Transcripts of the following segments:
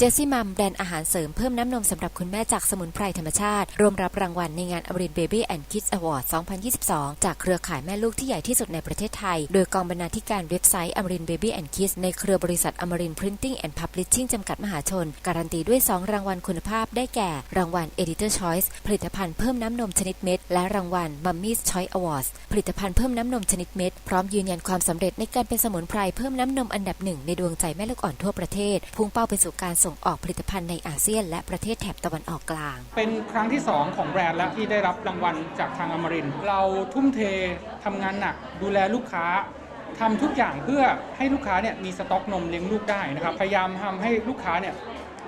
เจสซี่มัมแบรนด์อาหารเสริมเพิ่มน้ำนมสำหรับคุณแม่จากสมุนไพรธรรมชาติ ร่วมรับรางวัลในงานอมรินเบบี้แอนด์คิดส์อวอร์ด 2022 จากเครือข่ายแม่ลูกที่ใหญ่ที่สุดในประเทศไทย โดยกองบรรณาธิการเว็บไซต์อมรินเบบี้แอนด์คิดส์ในเครือบริษัทอมรินพรินติ้งแอนด์พับลิชชิ่งจำกัดมหาชน การันตีด้วย 2 รางวัลคุณภาพได้แก่ รางวัล Editor Choice ผลิตภัณฑ์เพิ่มน้ำนมชนิดเม็ด และรางวัล Mummy's Choice Awards ผลิตภัณฑ์เพิ่มน้ำนมชนิดเม็ดพร้อมยืนยันความสำเร็จในการเป็นสมุนไพรเพิ่มน้ำนมอันดับหนึ่งในดวงใจแม่ลูกอ่อนทั่วประเทศพุ่งเป้าไปสู่การสงออกผลิตภัณฑ์ในอาเซียน และประเทศแถบตะวันออกกลาง เป็นครั้งที่ 2 ของแบรนด์แล้วที่ได้รับรางวัลจากทางอมรินทร์เราทุ่มเททำงานหนักดูแลลูกค้าทำทุกอย่างเพื่อให้ลูกค้าเนี่ยมีสต็อกนมเลี้ยงลูกได้นะครับพยายามทำให้ลูกค้าเนี่ย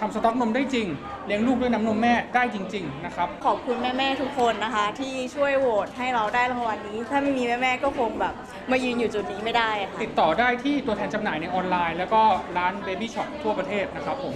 ทำสต็อกนมได้จริง เลี้ยงลูกด้วยน้ำนมแม่ได้จริง ๆ นะครับ ขอบคุณแม่ ๆ ทุกคนนะคะ ที่ช่วยโหวตให้เราได้รางวัลนี้ ถ้าไม่มีแม่ ๆ ก็คงแบบ มายืนอยู่จุดนี้ไม่ได้ค่ะ ติดต่อได้ที่ตัวแทนจำหน่ายในออนไลน์ แล้วก็ร้าน Baby Shop ทั่วประเทศนะครับผม